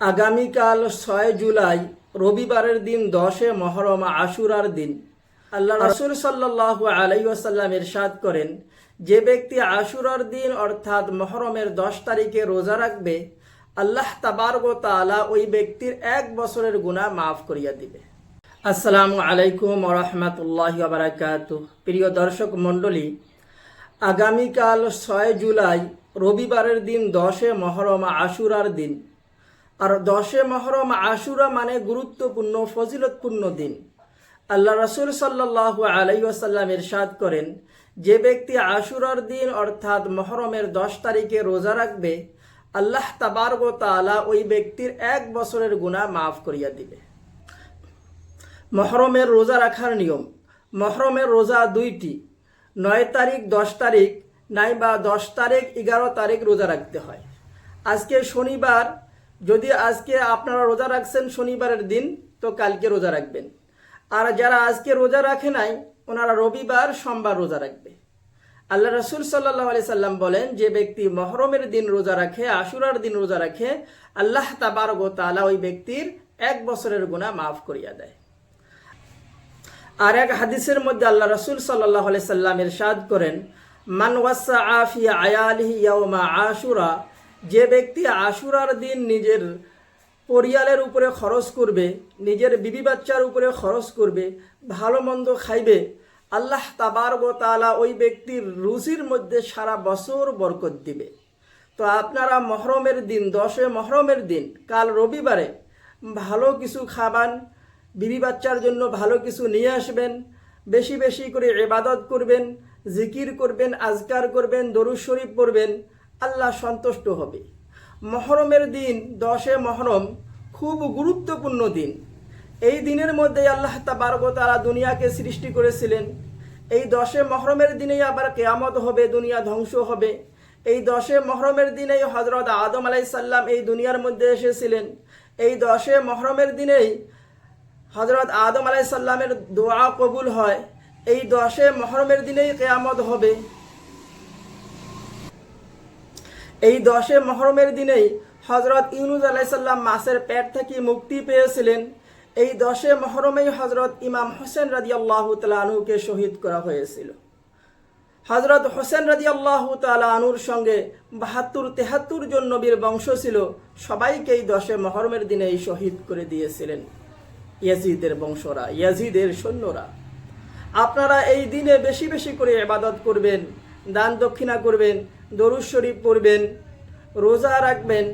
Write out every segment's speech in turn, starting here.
আগামীকাল ছয় জুলাই, রবিবারের দিন দশে মহরম আশুরার দিন। আল্লাহ রসুল সাল্লাহ আলাই আসাল্লাম ইরশাদ করেন, যে ব্যক্তি আশুরার দিন অর্থাৎ মহরমের দশ তারিখে রোজা রাখবে, আল্লাহ তাবারগ তাআলা ওই ব্যক্তির এক বছরের গুনাহ মাফ করিয়া দিবে। আসসালামু আলাইকুম রহমতুল্লাহ বারাকাত প্রিয় দর্শক মণ্ডলী, আগামীকাল ছয় জুলাই, রবিবারের দিন দশে মহরম আশুরার দিন। আর দশে মহরম আশুরা মানে গুরুত্বপূর্ণ, ফজিলতপূর্ণ দিন। আল্লাহ রসুল সাল্লাহ আলাই আসাল্লাম ইরশাদ করেন, যে ব্যক্তি আশুরার দিন অর্থাৎ মহরমের দশ তারিখে রোজা রাখবে, আল্লাহ তাবারগ তাআলা ওই ব্যক্তির এক বছরের গুনাহ মাফ করিয়া দিবে। মহরমের রোজা রাখার নিয়ম। মহরমের রোজা দুইটি। নয় তারিখ, দশ তারিখ নাই বা দশ তারিখ, এগারো তারিখ রোজা রাখতে হয়। আজকে শনিবার যদি আজকে আপনারা রোজা রাখছেন শনিবারের দিন, তো কালকে রোজা রাখবেন। আর যারা আজকে রোজা রাখে নাই, ওনারা রবিবার, সোমবার রোজা রাখবে। আল্লাহ রসুল সাল্লাহ আলি সাল্লাম বলেন, যে ব্যক্তি মহরমের দিন রোজা রাখে, আশুরার দিন রোজা রাখে, আল্লাহ তাবারগ তালা ওই ব্যক্তির এক বছরের গুণা মাফ করিয়া দেয়। আর এক হাদিসের মধ্যে আল্লাহ রসুল সাল্লাহ আলি সাল্লাম করেন, মান ওয়াসা আফি আয়ালিহি ইয়াউমা আশুরা যে ব্যক্তি আশুরার দিন নিজের পরিয়ালের উপরে খরচ করবে, নিজের বিবি বাচ্চার উপরে খরচ করবে, ভালো মন্দ খাইবে, আল্লাহ তাবারগ তালা ওই ব্যক্তির রুজির মধ্যে সারা বছর বরকত দিবে। তো আপনারা মহরমের দিন দশে মহরমের দিন, কাল রবিবারে ভালো কিছু খাবান, বিবি বাচ্চার জন্য ভালো কিছু নিয়ে আসবেন, বেশি বেশি করে এবাদত করবেন, জিকির করবেন, আজকার করবেন, দরুদ শরীফ পড়বেন আল্লাহ সন্তুষ্ট হবে। মহরমের দিন, দশে মহরম, খুব গুরুত্বপূর্ণ দিন। এই দিনের মধ্যে আল্লাহ তাবারক তারা দুনিয়াকে সৃষ্টি করেছিলেন। এই দশে মহরমের দিনেই আবার কেয়ামত হবে, দুনিয়া ধ্বংস হবে। এই দশে মহরমের দিনেই হজরত আদম আলাই সাল্লাম এই দুনিয়ার মধ্যে এসেছিলেন। এই দশে মহরমের দিনেই হজরত আদম আলাই সাল্লামের দোয়া কবুল হয়। এই দশে মহরমের দিনেই কেয়ামত হবে। এই দশে মহরমের দিনেই হজরত ইউনুজ আলাইসাল্লাম মাসের পেট থেকে মুক্তি পেয়েছিলেন। এই দশে মহরমেই হজরত ইমাম হোসেন রাজি আল্লাহ তালুকে শহীদ করা হয়েছিল। হজরত হোসেন রাজি আল্লাহ তালুর সঙ্গে বাহাত্তর তেহাত্তর জন নবীর বংশ ছিল, সবাইকে এই দশে মহরমের দিনেই শহীদ করে দিয়েছিলেন। ইয়াজিদের বংশরা, ইয়াজিদের সৈন্যরা। আপনারা এই দিনে বেশি বেশি করে এবাদত করবেন, দান দক্ষিণা করবেন দরুদ শরীফ পড়বেন, রোজা রাখবেন,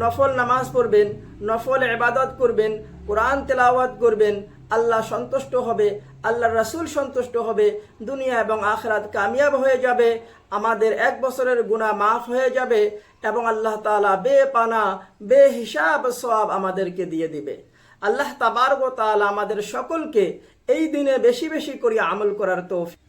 নফল নামাজ পড়বেন, নফল ইবাদত করবেন, কোরআন তেলাওয়াত করবেন, আল্লাহ সন্তুষ্ট হবে আল্লাহ রাসূল সন্তুষ্ট হবে, দুনিয়া এবং আখরাত কামিয়াব হয়ে যাবে, আমাদের এক বছরের গুণা মাফ হয়ে যাবে এবং আল্লাহ তাআলা বেপানা, বেহিসাব সব আমাদেরকে দিয়ে দিবে। আল্লাহ তাবারক তাআলা আমাদের সকলকে এই দিনে বেশি বেশি করে আমল করার তৌফিক